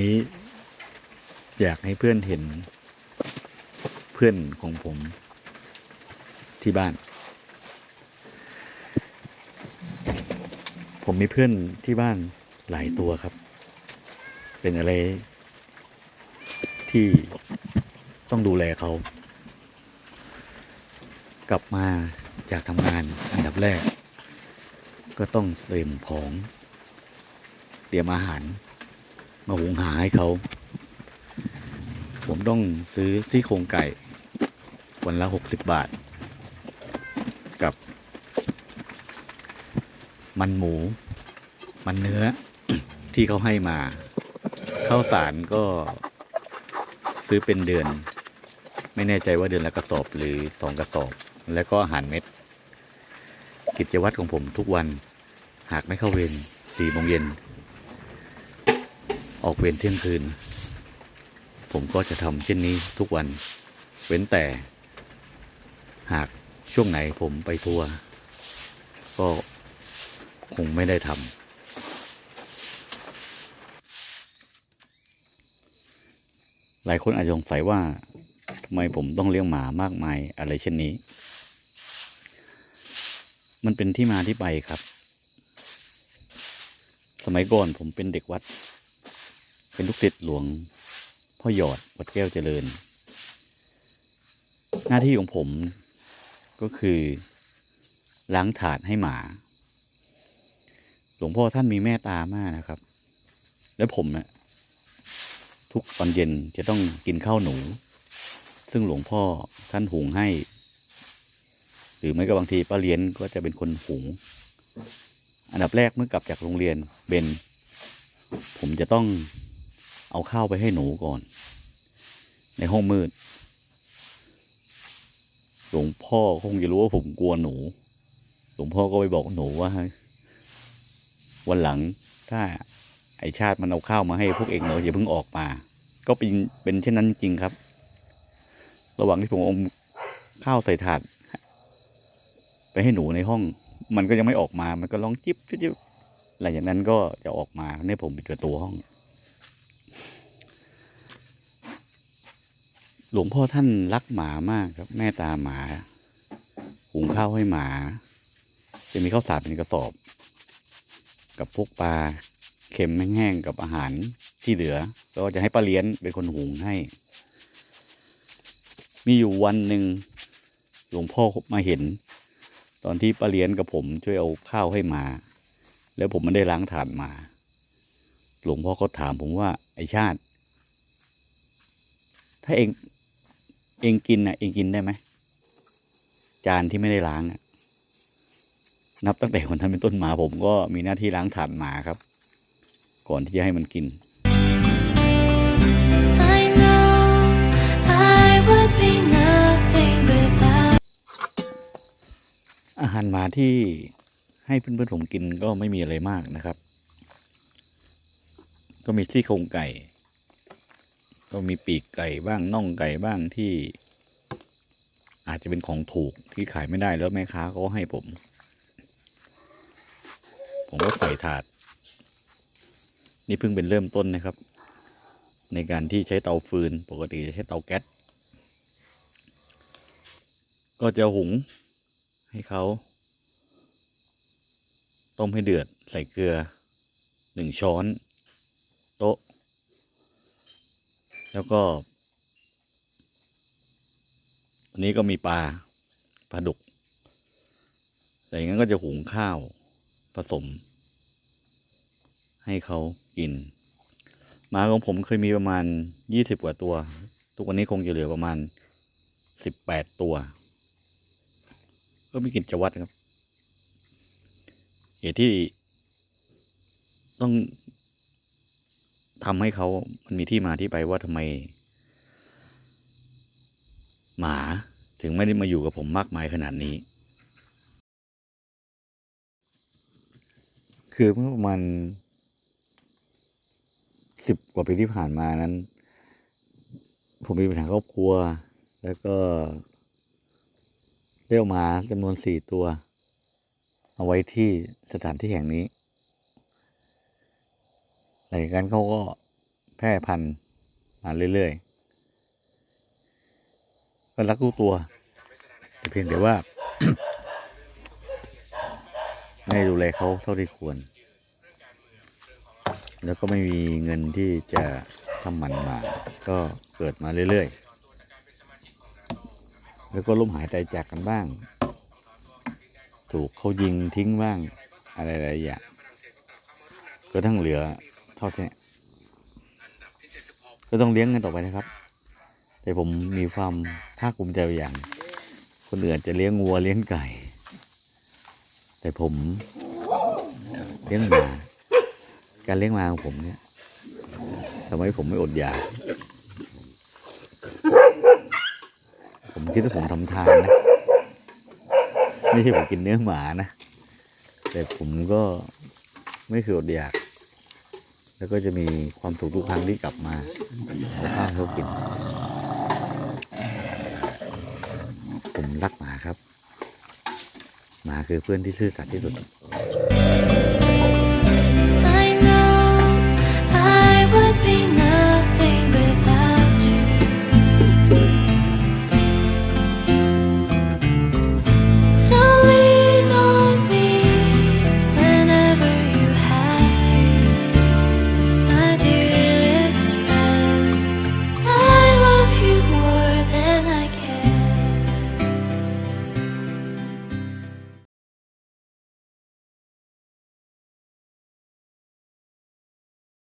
นี้ อยากให้เพื่อนเห็น เพื่อนของผมที่บ้าน ผมมีเพื่อนที่บ้านหลายตัวครับ เป็นอะไร ที่ต้องดูแลเขา กลับมาจากทำงานอันดับแรก ก็ต้องเตรียมของ เตรียมอาหาร มาหุงหาให้เขา ผมต้องซื้อซี่โครงไก่ วันละหกสิบบาท กับ มันหมู มันเนื้อ ที่เขาให้มาข้าวสารก็ซื้อเป็นเดือน ไม่แน่ใจว่าเดือนละกระสอบหรือสองกระสอบ แล้วก็อาหารเม็ด กิจวัตรของผมทุกวัน หากไม่เข้าเวรสี่โมงเย็น ออกเวรเที่ยงคืน ผมก็จะทำเช่นนี้ทุกวัน เว้นแต่ หากช่วงไหนผมไปทัวร์ก็คงไม่ได้ทำหลายคนอาจจะสงสัยว่าทำไมผมต้องเลี้ยงหมามากมายอะไรเช่นนี้ มันเป็นที่มาที่ไปครับ สมัยก่อนผมเป็นเด็กวัด เป็นลูกศิษย์หลวงพ่อหยอดวัดแก้วเจริญ หน้าที่ของผมก็คือล้างถาดให้หมา หลวงพ่อท่านมีแม่ตามากนะครับ และผมเนะ่ะทุกตอนเย็นจะต้องกินข้าวหนู ซึ่งหลวงพ่อท่านหุงให้ หรือไม่ก็บางทีป้าเลี้ยนก็จะเป็นคนหุง อันดับแรกเมื่อกลับจากโรงเรียนเบนผมจะต้อง เอาข้าวไปให้หนูก่อน ในห้องมืด หลวงพ่อคงจะรู้ว่าผมกลัวหนู หลวงพ่อก็ไปบอกหนูว่า วันหลังถ้าไอชาติมันเอาข้าวมาให้พวกเองเนอะอย่าเพิ่งออกมา ก็เป็นเป็นเช่นนั้นจริงครับ ระหว่างที่ผมอาข้าวใส่ถาดไปให้หนูในห้อง มันก็ยังไม่ออกมา มันก็ร้องจิบจิ๊บจิ๊บหลังจากนั้นก็จะออกมาเนี่ยผมปิดประตูห้อง หลวงพ่อท่านรักหมามากครับ แม่ตาหมาหุงข้าวให้หมา จะมีข้าวสารเป็นกระสอบ กับพวกปลาเค็มแห้งๆกับอาหารที่เหลือ ก็จะให้ป้าเลี้ยนเป็นคนหุงให้ มีอยู่วันหนึ่งหลวงพ่อมาเห็น ตอนที่ป้าเลี้ยนกับผมช่วยเอาข้าวให้หมา แล้วผมไม่ได้ล้างถาดมา หลวงพ่อก็ถามผมว่าไอชาติ ถ้าเอง เองกินน่ะ เองกินได้ไหมจานที่ไม่ได้ล้างอะนับตั้งแต่วันนั้นเป็นต้นมาผมก็มีหน้าที่ล้างถาดหมาครับ ก่อนที่จะให้มันกิน I know I would be nothing without อาหารหมาที่ให้เพื่อนๆผมกินก็ไม่มีอะไรมากนะครับ ก็มีซี่โครงไก่ ก็มีปีกไก่บ้างน่องไก่บ้างที่ อาจจะเป็นของถูกที่ขายไม่ได้แล้วแม่ค้าก็ให้ผม ผมก็ใส่ถาด นี่เพิ่งเป็นเริ่มต้นนะครับ ในการที่ใช้เตาฟืนปกติจะใช้เตาแก๊สก็จะหุงให้เขาต้มให้เดือดใส่เกลือหนึ่งช้อน โต๊ะ แล้วก็อันนี้ก็มีปลาปลาดุก แต่อย่างนั้นก็จะหุงข้าวผสม ให้เขากินหมาของผมเคยมีประมาณยี่สิบกว่าตัว ทุกวันนี้คงจะเหลือประมาณสิบแปดตัว ก็มีกิจวัตรครับ เหตุที่ต้อง ทำให้เขามันมีที่มาที่ไปว่าทำไม หมาถึงไม่ได้มาอยู่กับผมมากมายขนาดนี้ คือเมื่อประมาณสิบกว่าปีที่ผ่านมานั้น ผมมีปัญหาครอบครัว แล้วก็เลี้ยวหมาจำนวนสี่ตัว เอาไว้ที่สถานที่แห่งนี้ หลังจากนั้นเขาก็แพร่พันธุ์มาเรื่อยๆก็รักทุกตัว เพียงแต่ว่า ไม่ดูแลเขาเท่าที่ควร แล้วก็ไม่มีเงินที่จะทำมันมา ก็เกิดมาเรื่อยๆ แล้วก็ล้มหายตายจากกันบ้าง ถูกเขายิงทิ้งบ้าง อะไรหลายอย่างก็ทั้งเหลือ เท่านี้ก็ต้องเลี้ยงกันต่อไปนะครับ แต่ผมมีความภาคภูมิใจอย่าง คนอื่นจะเลี้ยงวัวเลี้ยงไก่ แต่ผมเลี้ยงหมา การเลี้ยงหมาของผมเนี่ยทำให้ผมไม่อดอยากผมคิดว่าผมทำทานนะไม่ใช่ผมกินเนื้อหมานะ แต่ผมก็ไม่เคยอดอยาก แล้วก็จะมีความสุขทุกครั้งที่กลับมาเอาข้าวเขากิน ผมรักหมาครับ หมาคือเพื่อนที่ซื่อสัตย์ที่สุด